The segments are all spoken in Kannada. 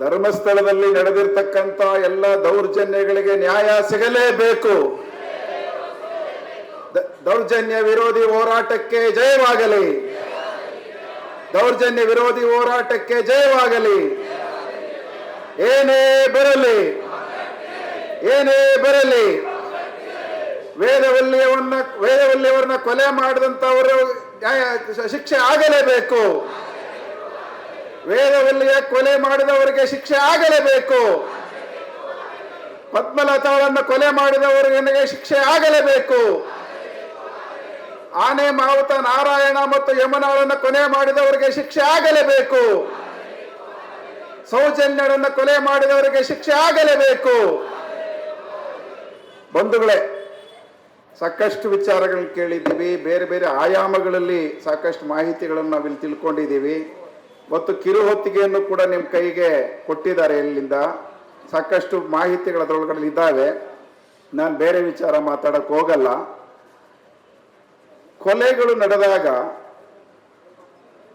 ಧರ್ಮಸ್ಥಳದಲ್ಲಿ ನಡೆದಿರ್ತಕ್ಕಂಥ ಎಲ್ಲ ದೌರ್ಜನ್ಯಗಳಿಗೆ ನ್ಯಾಯ ಸಿಗಲೇಬೇಕು. ದೌರ್ಜನ್ಯ ವಿರೋಧಿ ಹೋರಾಟಕ್ಕೆ ಜಯವಾಗಲಿ. ದೌರ್ಜನ್ಯ ವಿರೋಧಿ ಹೋರಾಟಕ್ಕೆ ಜಯವಾಗಲಿ. ಏನೇ ಬರಲಿ. ಏನೇ ಬರಲಿ. ವೇದವಲ್ಲಿಯವನ್ನ ವೇದವಲ್ಲಿಯವರನ್ನ ಕೊಲೆ ಮಾಡಿದಂತವರು ಶಿಕ್ಷೆ ಆಗಲೇಬೇಕು. ವೇದವಲ್ಲಿಯ ಕೊಲೆ ಮಾಡಿದವರಿಗೆ ಶಿಕ್ಷೆ ಆಗಲೇಬೇಕು. ಪದ್ಮಲತಾಳನ್ನು ಕೊಲೆ ಮಾಡಿದವರಿಗೆ ಶಿಕ್ಷೆ ಆಗಲೇಬೇಕು. ಆನೆ, ಮಾವುತ, ನಾರಾಯಣ ಮತ್ತು ಯಮುನಾಳನ್ನು ಕೊಲೆ ಮಾಡಿದವರಿಗೆ ಶಿಕ್ಷೆ ಆಗಲೇಬೇಕು. ಸೌಜನ್ಯರನ್ನು ಕೊಲೆ ಮಾಡಿದವರಿಗೆ ಶಿಕ್ಷೆ ಆಗಲೇಬೇಕು. ಬಂಧುಗಳೇ, ಸಾಕಷ್ಟು ವಿಚಾರಗಳನ್ನು ಕೇಳಿದ್ದೀವಿ. ಬೇರೆ ಬೇರೆ ಆಯಾಮಗಳಲ್ಲಿ ಸಾಕಷ್ಟು ಮಾಹಿತಿಗಳನ್ನು ನಾವಿಲ್ಲಿ ತಿಳ್ಕೊಂಡಿದ್ದೀವಿ. ಮತ್ತು ಕಿರು ಹೊತ್ತಿಗೆಯನ್ನು ಕೂಡ ನಿಮ್ಮ ಕೈಗೆ ಕೊಟ್ಟಿದ್ದಾರೆ ಇಲ್ಲಿಂದ. ಸಾಕಷ್ಟು ಮಾಹಿತಿಗಳು ಅದರೊಳಗಡೆ ಇದ್ದಾವೆ. ನಾನು ಬೇರೆ ವಿಚಾರ ಮಾತಾಡಕ್ಕೆ ಹೋಗಲ್ಲ. ಕೊಲೆಗಳು ನಡೆದಾಗ,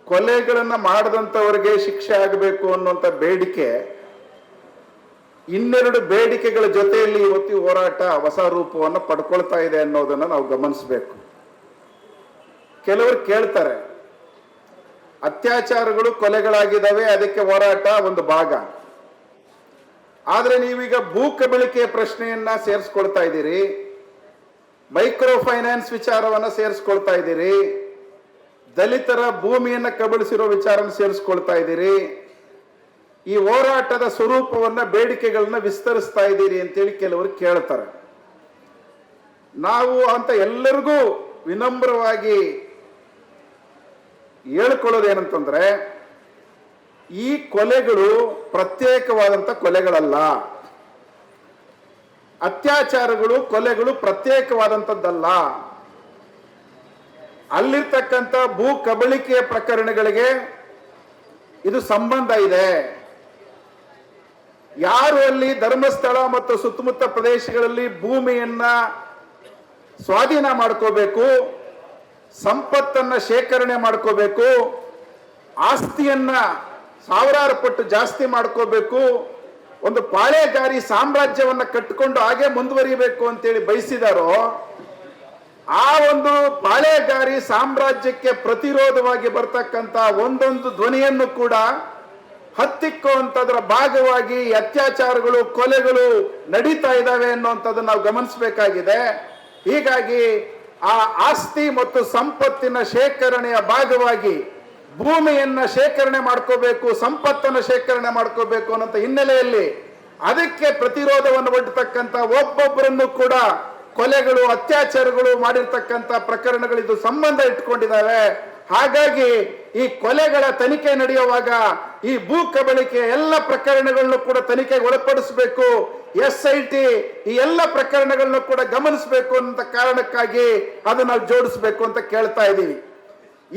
ಕೊಲೆಗಳನ್ನು ಮಾಡಿದಂಥವ್ರಿಗೆ ಶಿಕ್ಷೆ ಆಗಬೇಕು ಅನ್ನುವಂಥ ಬೇಡಿಕೆ, ಇನ್ನೆರಡು ಬೇಡಿಕೆಗಳ ಜೊತೆಯಲ್ಲಿ ಇವತ್ತು ಹೋರಾಟ ಹೊಸ ರೂಪವನ್ನು ಪಡ್ಕೊಳ್ತಾ ಇದೆ ಅನ್ನೋದನ್ನು ನಾವು ಗಮನಿಸಬೇಕು. ಕೆಲವರು ಕೇಳ್ತಾರೆ ಅತ್ಯಾಚಾರಗಳು ಕೊಲೆಗಳಾಗಿದ್ದಾವೆ, ಅದಕ್ಕೆ ಹೋರಾಟ ಒಂದು ಭಾಗ. ಆದರೆ ನೀವೀಗ ಭೂ ಕಬಳಿಕೆಯ ಪ್ರಶ್ನೆಯನ್ನ ಸೇರಿಸ್ಕೊಳ್ತಾ ಇದ್ದೀರಿ. ಮೈಕ್ರೋ ಫೈನಾನ್ಸ್ ವಿಚಾರವನ್ನ ಸೇರಿಸ್ಕೊಳ್ತಾ ಇದ್ದೀರಿ. ದಲಿತರ ಭೂಮಿಯನ್ನ ಕಬಳಿಸಿರೋ ವಿಚಾರವನ್ನು ಸೇರಿಸ್ಕೊಳ್ತಾ ಇದ್ದೀರಿ. ಈ ಹೋರಾಟದ ಸ್ವರೂಪವನ್ನ, ಬೇಡಿಕೆಗಳನ್ನ ವಿಸ್ತರಿಸ್ತಾ ಇದ್ದೀರಿ ಅಂತೇಳಿ ಕೆಲವರು ಕೇಳ್ತಾರೆ. ನಾವು ಅಂತ ಎಲ್ಲರಿಗೂ ವಿನಮ್ರವಾಗಿ ಹೇಳ್ಕೊಳ್ಳೋದೇನಂತಂದ್ರೆ, ಈ ಕೊಲೆಗಳು ಪ್ರತ್ಯೇಕವಾದಂತ ಕೊಲೆಗಳಲ್ಲ. ಅತ್ಯಾಚಾರಗಳು, ಕೊಲೆಗಳು ಪ್ರತ್ಯೇಕವಾದಂಥದ್ದಲ್ಲ. ಅಲ್ಲಿರ್ತಕ್ಕಂಥ ಭೂ ಕಬಳಿಕೆಯ ಪ್ರಕರಣಗಳಿಗೆ ಇದು ಸಂಬಂಧ ಇದೆ. ಯಾರು ಅಲ್ಲಿ ಧರ್ಮಸ್ಥಳ ಮತ್ತು ಸುತ್ತಮುತ್ತ ಪ್ರದೇಶಗಳಲ್ಲಿ ಭೂಮಿಯನ್ನ ಸ್ವಾಧೀನ ಮಾಡ್ಕೋಬೇಕು? ಸಂಪತ್ತನ್ನ ಶೇಖರಣೆ ಮಾಡ್ಕೋಬೇಕು, ಆಸ್ತಿಯನ್ನ ಸಾವಿರಾರು ಪಟ್ಟು ಜಾಸ್ತಿ ಮಾಡ್ಕೋಬೇಕು, ಒಂದು ಪಾಳೆಗಾರಿ ಸಾಮ್ರಾಜ್ಯವನ್ನ ಕಟ್ಟಿಕೊಂಡು ಹಾಗೆ ಮುಂದುವರಿಬೇಕು ಅಂತೇಳಿ ಬಯಸಿದಾರೋ, ಆ ಒಂದು ಪಾಳೆಗಾರಿ ಸಾಮ್ರಾಜ್ಯಕ್ಕೆ ಪ್ರತಿರೋಧವಾಗಿ ಬರ್ತಕ್ಕಂತ ಒಂದೊಂದು ಧ್ವನಿಯನ್ನು ಕೂಡ ಹತ್ತಿಕ್ಕುವಂತದ್ರ ಭಾಗವಾಗಿ ಅತ್ಯಾಚಾರಗಳು, ಕೊಲೆಗಳು ನಡೀತಾ ಇದ್ದಾವೆ ಅನ್ನುವಂಥದ್ದನ್ನು ನಾವು ಗಮನಿಸಬೇಕಾಗಿದೆ. ಹೀಗಾಗಿ ಆ ಆಸ್ತಿ ಮತ್ತು ಸಂಪತ್ತಿನ ಶೇಖರಣೆಯ ಭಾಗವಾಗಿ ಭೂಮಿಯನ್ನ ಶೇಖರಣೆ ಮಾಡ್ಕೋಬೇಕು, ಸಂಪತ್ತನ್ನು ಶೇಖರಣೆ ಮಾಡ್ಕೋಬೇಕು ಅನ್ನೋ ಹಿನ್ನೆಲೆಯಲ್ಲಿ ಅದಕ್ಕೆ ಪ್ರತಿರೋಧವನ್ನು ಒಡ್ಡತಕ್ಕಂಥ ಒಬ್ಬೊಬ್ಬರನ್ನು ಕೂಡ ಕೊಲೆಗಳು, ಅತ್ಯಾಚಾರಗಳು ಮಾಡಿರ್ತಕ್ಕಂಥ ಪ್ರಕರಣಗಳು ಇದು ಸಂಬಂಧ ಇಟ್ಕೊಂಡಿದ್ದಾವೆ. ಹಾಗಾಗಿ ಈ ಕೊಲೆಗಳ ತನಿಖೆ ನಡೆಯುವಾಗ ಈ ಭೂ ಕಬಳಿಕೆ ಎಲ್ಲ ಪ್ರಕರಣಗಳನ್ನು ಕೂಡ ತನಿಖೆಗೆ ಒಳಪಡಿಸಬೇಕು. ಎಸ್ ಐ ಟಿ ಈ ಎಲ್ಲ ಪ್ರಕರಣಗಳನ್ನು ಕೂಡ ಗಮನಿಸಬೇಕು ಅಂತ ಕಾರಣಕ್ಕಾಗಿ ಅದನ್ನ ಜೋಡಿಸ್ಬೇಕು ಅಂತ ಕೇಳ್ತಾ ಇದ್ದೀವಿ.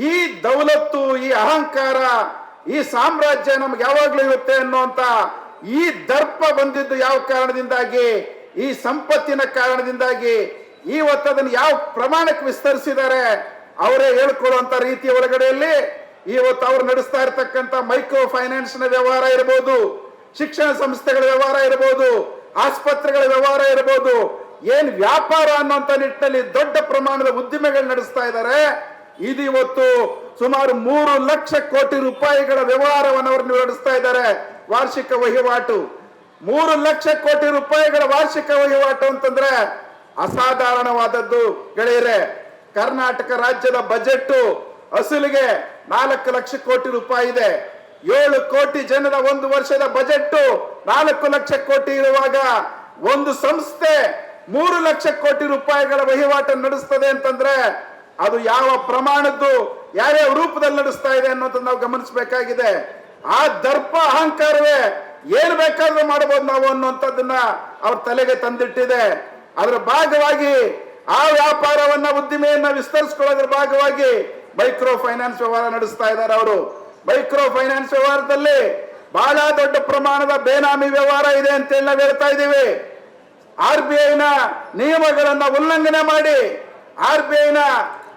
ಈ ದೌಲತ್ತು, ಈ ಅಹಂಕಾರ, ಈ ಸಾಮ್ರಾಜ್ಯ ನಮ್ಗೆ ಯಾವಾಗ್ಲೂ ಇರುತ್ತೆ ಅನ್ನುವಂತ ಈ ದರ್ಪ ಬಂದಿದ್ದು ಯಾವ ಕಾರಣದಿಂದಾಗಿ? ಈ ಸಂಪತ್ತಿನ ಕಾರಣದಿಂದಾಗಿ. ಇವತ್ತು ಅದನ್ನು ಯಾವ ಪ್ರಮಾಣಕ್ಕೆ ವಿಸ್ತರಿಸಿದ್ದಾರೆ? ಅವರೇ ಹೇಳ್ಕೊಳ್ಳುವಂತ ರೀತಿಯ ಒಳಗಡೆಯಲ್ಲಿ ಇವತ್ತು ಅವ್ರು ನಡೆಸ್ತಾ ಇರತಕ್ಕಂತ ಮೈಕ್ರೋ ಫೈನಾನ್ಸ್ನ ವ್ಯವಹಾರ ಇರಬಹುದು ಶಿಕ್ಷಣ ಸಂಸ್ಥೆಗಳ ವ್ಯವಹಾರ ಇರಬಹುದು ಆಸ್ಪತ್ರೆಗಳ ವ್ಯವಹಾರ ಇರಬಹುದು ಏನ್ ವ್ಯಾಪಾರ ಅನ್ನುವಂತ ನಿಟ್ಟಿನಲ್ಲಿ ದೊಡ್ಡ ಪ್ರಮಾಣದ ಉದ್ದಿಮೆಗಳು ನಡೆಸ್ತಾ ಇದ್ದಾರೆ ಇದು ಇವತ್ತು ಸುಮಾರು ಮೂರು ಲಕ್ಷ ಕೋಟಿ ರೂಪಾಯಿಗಳ ವ್ಯವಹಾರವನ್ನು ಅವರು ನಡೆಸ್ತಾ ಇದ್ದಾರೆ ವಾರ್ಷಿಕ ವಹಿವಾಟು. ಮೂರು ಲಕ್ಷ ಕೋಟಿ ರೂಪಾಯಿಗಳ ವಾರ್ಷಿಕ ವಹಿವಾಟು ಅಂತಂದ್ರೆ ಅಸಾಧಾರಣವಾದದ್ದು. ಗೆಳೆಯರೆ, ಕರ್ನಾಟಕ ರಾಜ್ಯದ ಬಜೆಟ್ ಅಸಲಿಗೆ ನಾಲ್ಕು ಲಕ್ಷ ಕೋಟಿ ರೂಪಾಯಿ ಇದೆ. ಏಳು ಕೋಟಿ ಜನರ ಒಂದು ವರ್ಷದ ಬಜೆಟ್ ನಾಲ್ಕು ಲಕ್ಷ ಕೋಟಿ ಇರುವಾಗ ಒಂದು ಸಂಸ್ಥೆ ಮೂರು ಲಕ್ಷ ಕೋಟಿ ರೂಪಾಯಿಗಳ ವಹಿವಾಟು ನಡೆಸ್ತದೆ ಅಂತಂದ್ರೆ ಅದು ಯಾವ ಪ್ರಮಾಣದ್ದು ಯಾರ್ಯಾವ ರೂಪದಲ್ಲಿ ನಡೆಸ್ತಾ ಇದೆ ಅನ್ನೋದನ್ನ ನಾವು ಗಮನಿಸಬೇಕಾಗಿದೆ. ಆ ದರ್ಪ ಅಹಂಕಾರವೇ ಏನ್ ಬೇಕಾದ್ರೂ ಮಾಡಬಹುದು ನಾವು ಅನ್ನುವಂಥದ್ದನ್ನ ಅವ್ರ ತಲೆಗೆ ತಂದಿಟ್ಟಿದೆ. ಅದರ ಭಾಗವಾಗಿ ಆ ವ್ಯಾಪಾರವನ್ನ ಉದ್ದಿಮೆಯನ್ನ ವಿಸ್ತರಿಸ್ಕೊಳ್ಳೋದ್ರ ಭಾಗವಾಗಿ ಮೈಕ್ರೋ ಫೈನಾನ್ಸ್ ವ್ಯವಹಾರ ನಡೆಸ್ತಾ ಇದ್ದಾರೆ ಅವರು. ಮೈಕ್ರೋ ಫೈನಾನ್ಸ್ ವ್ಯವಹಾರದಲ್ಲಿ ಬಹಳ ದೊಡ್ಡ ಪ್ರಮಾಣದ ಬೇನಾಮಿ ವ್ಯವಹಾರ ಇದೆ ಅಂತ ನಾವು ಹೇಳ್ತಾ ಇದ್ದೀವಿ. ಆರ್ ಬಿ ಐನ ನಿಯಮಗಳನ್ನ ಉಲ್ಲಂಘನೆ ಮಾಡಿ ಆರ್ ಬಿ ಐನ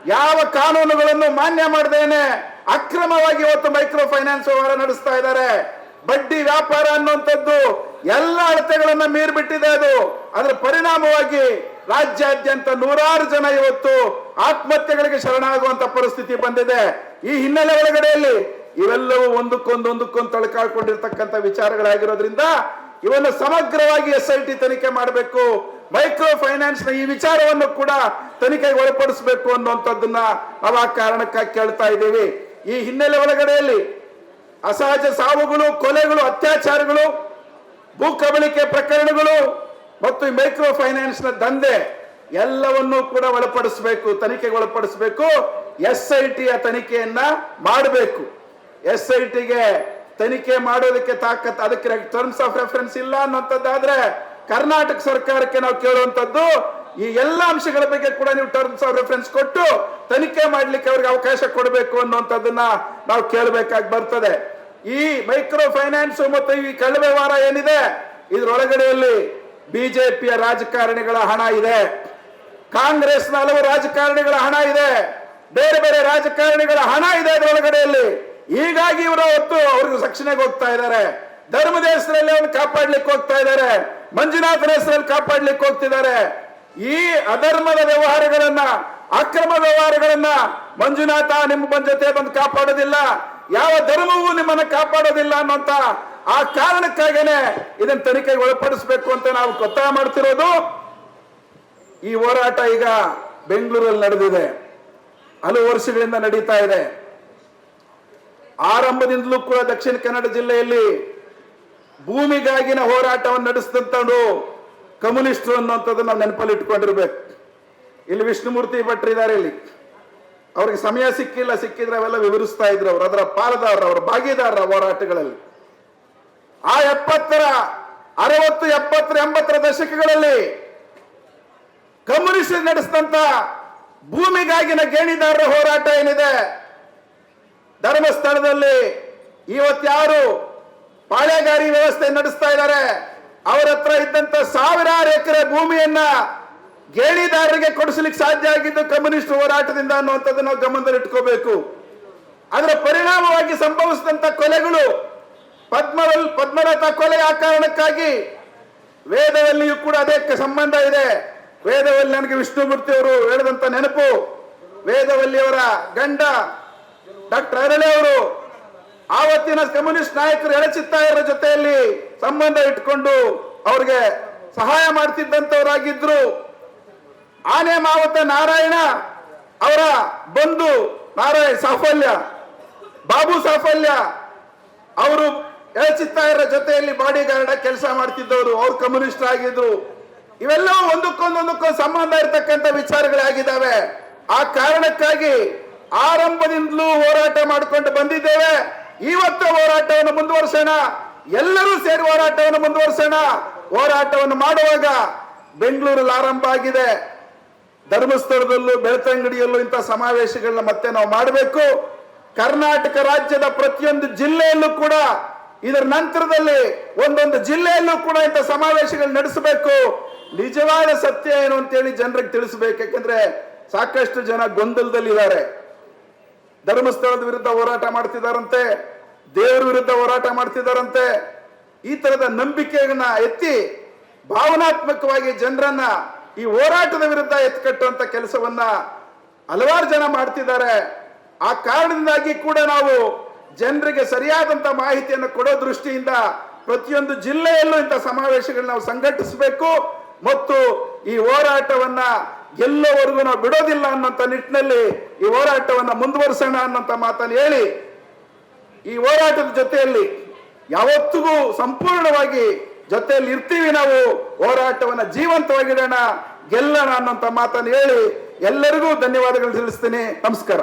ಯಾವ ಕಾನೂನುಗಳನ್ನು ಮಾನ್ಯ ಮಾಡದೇನೆ ಅಕ್ರಮವಾಗಿ ಇವತ್ತು ಮೈಕ್ರೋ ಫೈನಾನ್ಸ್ ವ್ಯವಹಾರ ನಡೆಸ್ತಾ ಇದ್ದಾರೆ. ಬಡ್ಡಿ ವ್ಯಾಪಾರ ಅನ್ನುವಂಥದ್ದು ಎಲ್ಲ ಅಳತೆಗಳನ್ನ ಮೀರಿಬಿಟ್ಟಿದೆ ಅದು. ಅದರ ಪರಿಣಾಮವಾಗಿ ರಾಜ್ಯಾದ್ಯಂತ ನೂರಾರು ಜನ ಇವತ್ತು ಆತ್ಮಹತ್ಯೆಗಳಿಗೆ ಶರಣಾಗುವಂತ ಪರಿಸ್ಥಿತಿ ಬಂದಿದೆ. ಈ ಹಿನ್ನೆಲೆ ಒಳಗಡೆಯಲ್ಲಿ ಇವೆಲ್ಲವೂ ಒಂದಕ್ಕೊಂದು ಒಂದಕ್ಕೊಂದು ತಳಕಾಡ್ಕೊಂಡಿರ್ತಕ್ಕಂಥ ವಿಚಾರಗಳಾಗಿರೋದ್ರಿಂದ ಇವನ್ನು ಸಮಗ್ರವಾಗಿ ಎಸ್ ಐ ಟಿ ತನಿಖೆ ಮಾಡಬೇಕು. ಮೈಕ್ರೋ ಫೈನಾನ್ಸ್ನ ಈ ವಿಚಾರವನ್ನು ಕೂಡ ತನಿಖೆಗೆ ಒಳಪಡಿಸಬೇಕು ಅನ್ನುವಂಥದ್ದನ್ನ ನಾವು ಆ ಕಾರಣಕ್ಕಾಗಿ ಕೇಳ್ತಾ ಇದ್ದೀವಿ. ಈ ಹಿನ್ನೆಲೆ ಒಳಗಡೆಯಲ್ಲಿ ಅಸಹಜ ಸಾವುಗಳು, ಕೊಲೆಗಳು, ಅತ್ಯಾಚಾರಗಳು, ಭೂ ಕಬಳಿಕೆ ಪ್ರಕರಣಗಳು ಮತ್ತು ಮೈಕ್ರೋ ಫೈನಾನ್ಸ್ನ ದಂಧೆ ಎಲ್ಲವನ್ನೂ ಕೂಡ ಒಳಪಡಿಸಬೇಕು, ತನಿಖೆಗೆ ಒಳಪಡಿಸಬೇಕು ಎಸ್ ಐ ಟಿಯ ತನಿಖೆಯನ್ನ ಮಾಡಬೇಕು. ಎಸ್ ಐ ಟಿಗೆ ತನಿಖೆ ಮಾಡೋದಕ್ಕೆ ತಾಕತ್, ಅದಕ್ಕೆ ಟರ್ಮ್ಸ್ ಆಫ್ ರೆಫರೆನ್ಸ್ ಇಲ್ಲ ಅನ್ನೋಂಥದ್ದಾದ್ರೆ ಕರ್ನಾಟಕ ಸರ್ಕಾರಕ್ಕೆ ನಾವು ಕೇಳುವಂತದ್ದು ಈ ಎಲ್ಲ ಅಂಶಗಳ ಬಗ್ಗೆ ಕೂಡ ನೀವು ಟರ್ಮ್ಸ್ ಆಫ್ ರೆಫರೆನ್ಸ್ ಕೊಟ್ಟು ತನಿಖೆ ಮಾಡ್ಲಿಕ್ಕೆ ಅವ್ರಿಗೆ ಅವಕಾಶ ಕೊಡಬೇಕು ಅನ್ನುವಂಥದ್ದನ್ನ ನಾವು ಕೇಳಬೇಕಾಗಿ ಬರ್ತದೆ. ಈ ಮೈಕ್ರೋ ಫೈನಾನ್ಸ್ ಮತ್ತು ಈ ಕಳವೆ ವಾರ ಏನಿದೆ, ಇದರೊಳಗಡೆಯಲ್ಲಿ ಬಿಜೆಪಿಯ ರಾಜಕಾರಣಿಗಳ ಹಣ ಇದೆ. ಕಾಂಗ್ರೆಸ್ನ ಹಲವು ರಾಜಕಾರಣಿಗಳ ಹಣ ಇದೆ. ಬೇರೆ ಬೇರೆ ರಾಜಕಾರಣಿಗಳ ಹಣ ಇದೆ ಅದರೊಳಗಡೆಯಲ್ಲಿ ಹೀಗಾಗಿ ಇವರು ಹೊತ್ತು ಅವ್ರಿಗೆ ರಕ್ಷಣೆಗೆ ಹೋಗ್ತಾ ಇದ್ದಾರೆ. ಧರ್ಮದ ಹೆಸರಲ್ಲಿ ಅವನು ಕಾಪಾಡ್ಲಿಕ್ಕೆ ಹೋಗ್ತಾ ಇದ್ದಾರೆ. ಮಂಜುನಾಥನ ಹೆಸರಲ್ಲಿ ಕಾಪಾಡ್ಲಿಕ್ಕೆ ಹೋಗ್ತಿದ್ದಾರೆ. ಈ ಅಧರ್ಮದ ವ್ಯವಹಾರಗಳನ್ನ, ಅಕ್ರಮ ವ್ಯವಹಾರಗಳನ್ನ ಮಂಜುನಾಥ ನಿಮ್ಮ ಜೊತೆ ಬಂದು ಕಾಪಾಡೋದಿಲ್ಲ. ಯಾವ ಧರ್ಮವೂ ನಿಮ್ಮನ್ನ ಕಾಪಾಡೋದಿಲ್ಲ ಅನ್ನೋಂತ ಆ ಕಾರಣಕ್ಕಾಗೇನೆ ಇದನ್ನ ತನಿಖೆಗೆ ಒಳಪಡಿಸಬೇಕು ಅಂತ ನಾವು ಒತ್ತಾಯ ಮಾಡ್ತಿರೋದು. ಈ ಹೋರಾಟ ಈಗ ಬೆಂಗಳೂರಲ್ಲಿ ನಡೆದಿದೆ. ಹಲವು ವರ್ಷಗಳಿಂದ ನಡೀತಾ ಇದೆ. ಆರಂಭದಿಂದಲೂ ಕೂಡ ದಕ್ಷಿಣ ಕನ್ನಡ ಜಿಲ್ಲೆಯಲ್ಲಿ ಭೂಮಿಗಾಗಿನ ಹೋರಾಟವನ್ನು ನಡೆಸಿದಂತವರು ಕಮ್ಯುನಿಸ್ಟರು ಅನ್ನುವಂಥದ್ದು ನಾವು ನೆನಪಲ್ಲಿ ಇಟ್ಕೊಂಡಿರ್ಬೇಕು. ಇಲ್ಲಿ ವಿಷ್ಣುಮೂರ್ತಿ ಭಟ್ರಿದ್ದಾರೆ ಇಲ್ಲಿ. ಅವ್ರಿಗೆ ಸಮಯ ಸಿಕ್ಕಿಲ್ಲ, ಸಿಕ್ಕಿದ್ರೆ ಅವೆಲ್ಲ ವಿವರಿಸ್ತಾ ಇದ್ರು ಅವರು. ಅದರ ಪಾಲುದಾರರು, ಅವರ ಭಾಗಿದಾರರ ಹೋರಾಟಗಳಲ್ಲಿ. ಆ ಎಪ್ಪತ್ತರ, ಅರವತ್ತು, ಎಪ್ಪತ್ತರ, ಎಂಬತ್ತರ ದಶಕಗಳಲ್ಲಿ ಕಮ್ಯುನಿಸ್ಟ್ ನಡೆಸಿದಂತ ಭೂಮಿಗಾಗಿನ ಗೇಣಿದಾರರ ಹೋರಾಟ ಏನಿದೆ? ಧರ್ಮಸ್ಥಳದಲ್ಲಿ ಇವತ್ಯಾರು ಪಾಳೆಗಾರಿ ವ್ಯವಸ್ಥೆ ನಡೆಸ್ತಾ ಇದ್ದಾರೆ. ಅವರ ಹತ್ರ ಇದ್ದಂತ ಸಾವಿರಾರು ಎಕರೆ ಭೂಮಿಯನ್ನ ಗೇಣಿದಾರರಿಗೆ ಕೊಡಿಸ್ಲಿಕ್ಕೆ ಸಾಧ್ಯ ಆಗಿದ್ದು ಕಮ್ಯುನಿಸ್ಟ್ ಹೋರಾಟದಿಂದ ಅನ್ನುವಂಥದ್ದು ನಾವು ಗಮನದಲ್ಲಿಟ್ಕೋಬೇಕು ಅದರ ಪರಿಣಾಮವಾಗಿ ಸಂಭವಿಸಿದಂತ ಕೊಲೆಗಳು ಪದ್ಮವಲ್ ಪದ್ಮರಥ ಕೊಲೆ ಆ ಕಾರಣಕ್ಕಾಗಿ ವೇದದಲ್ಲಿಯೂ ಕೂಡ ಅದಕ್ಕೆ ಸಂಬಂಧ ಇದೆ. ವೇದವಲ್ಲಿ ನನಗೆ ವಿಷ್ಣುಮೂರ್ತಿ ಅವರು ಹೇಳಿದಂತ ನೆನಪು, ವೇದವಲ್ಲಿಯವರ ಗಂಡ ಡಾಕ್ಟರ್ ಅರಳೆ ಅವರು ಆವತ್ತಿನ ಕಮ್ಯುನಿಸ್ಟ್ ನಾಯಕರು ಎಳಚಿತ್ತಾಯರ ಜೊತೆಯಲ್ಲಿ ಸಂಬಂಧ ಇಟ್ಕೊಂಡು ಅವ್ರಿಗೆ ಸಹಾಯ ಮಾಡ್ತಿದ್ದಂತವರಾಗಿದ್ರು. ಆನೆ ಮಾವತ ನಾರಾಯಣ ಅವರ ಬಂಧು ನಾರಾಯಣ ಸಾಫಲ್ಯ, ಬಾಬು ಸಾಫಲ್ಯ ಅವರು ಎಳಚಿತ್ತಾಯರ ಜೊತೆಯಲ್ಲಿ ಬಾಡಿ ಗಾರ್ಡ್ ಕೆಲಸ ಮಾಡ್ತಿದ್ದವರು, ಅವ್ರು ಕಮ್ಯುನಿಸ್ಟ್ ಆಗಿದ್ರು. ಇವೆಲ್ಲವೂ ಒಂದಕ್ಕೊಂದು ಒಂದಕ್ಕೊಂದು ಸಂಬಂಧ ಇರತಕ್ಕಂಥ ವಿಚಾರಗಳಾಗಿದ್ದಾವೆ. ಆ ಕಾರಣಕ್ಕಾಗಿ ಆರಂಭದಿಂದಲೂ ಹೋರಾಟ ಮಾಡಿಕೊಂಡು ಬಂದಿದ್ದೇವೆ. ಇವತ್ತು ಹೋರಾಟವನ್ನು ಮುಂದುವರಿಸೋಣ. ಎಲ್ಲರೂ ಸೇರಿ ಹೋರಾಟವನ್ನು ಮುಂದುವರಿಸೋಣ. ಹೋರಾಟವನ್ನು ಮಾಡುವಾಗ ಬೆಂಗಳೂರಲ್ಲಿ ಆರಂಭ ಆಗಿದೆ. ಧರ್ಮಸ್ಥಳದಲ್ಲೂ, ಬೆಳ್ತಂಗಡಿಯಲ್ಲೂ ಇಂಥ ಸಮಾವೇಶಗಳನ್ನ ಮತ್ತೆ ನಾವು ಮಾಡಬೇಕು. ಕರ್ನಾಟಕ ರಾಜ್ಯದ ಪ್ರತಿಯೊಂದು ಜಿಲ್ಲೆಯಲ್ಲೂ ಕೂಡ ಇದರ ನಂತರದಲ್ಲಿ ಒಂದೊಂದು ಜಿಲ್ಲೆಯಲ್ಲೂ ಕೂಡ ಇಂಥ ಸಮಾವೇಶಗಳು ನಡೆಸಬೇಕು. ನಿಜವಾದ ಸತ್ಯ ಏನು ಅಂತೇಳಿ ಜನರಿಗೆ ತಿಳಿಸಬೇಕು. ಯಾಕಂದ್ರೆ ಸಾಕಷ್ಟು ಜನ ಗೊಂದಲದಲ್ಲಿದ್ದಾರೆ. ಧರ್ಮಸ್ಥಳದ ವಿರುದ್ಧ ಹೋರಾಟ ಮಾಡ್ತಿದ್ದಾರಂತೆ, ದೇವರ ವಿರುದ್ಧ ಹೋರಾಟ ಮಾಡ್ತಿದ್ದಾರಂತೆ. ಈ ತರದ ನಂಬಿಕೆಯನ್ನ ಎತ್ತಿ ಭಾವನಾತ್ಮಕವಾಗಿ ಜನರನ್ನ ಈ ಹೋರಾಟದ ವಿರುದ್ಧ ಎತ್ಕಟ್ಟುವಂತ ಕೆಲಸವನ್ನ ಹಲವಾರು ಜನ ಮಾಡ್ತಿದ್ದಾರೆ. ಆ ಕಾರಣದಿಂದಾಗಿ ಕೂಡ ನಾವು ಜನರಿಗೆ ಸರಿಯಾದಂತ ಮಾಹಿತಿಯನ್ನು ಕೊಡೋ ದೃಷ್ಟಿಯಿಂದ ಪ್ರತಿಯೊಂದು ಜಿಲ್ಲೆಯಲ್ಲೂ ಇಂಥ ಸಮಾವೇಶಗಳನ್ನ ನಾವು ಸಂಘಟಿಸಬೇಕು. ಮತ್ತು ಈ ಹೋರಾಟವನ್ನ ಎಲ್ಲವರೆಗೂ ನಾವು ಬಿಡೋದಿಲ್ಲ ಅನ್ನೋಂಥ ನಿಟ್ಟಿನಲ್ಲಿ ಈ ಹೋರಾಟವನ್ನ ಮುಂದುವರಿಸೋಣ ಅನ್ನೋಂಥ ಮಾತನ್ನು ಹೇಳಿ, ಈ ಹೋರಾಟದ ಜೊತೆಯಲ್ಲಿ ಯಾವತ್ತಿಗೂ ಸಂಪೂರ್ಣವಾಗಿ ಜೊತೆಯಲ್ಲಿ ಇರ್ತೀವಿ ನಾವು, ಹೋರಾಟವನ್ನ ಜೀವಂತವಾಗಿಡೋಣ, ಗೆಲ್ಲೋಣ ಅನ್ನೋಂಥ ಮಾತನ್ನು ಹೇಳಿ ಎಲ್ಲರಿಗೂ ಧನ್ಯವಾದಗಳು ತಿಳಿಸ್ತೀನಿ. ನಮಸ್ಕಾರ.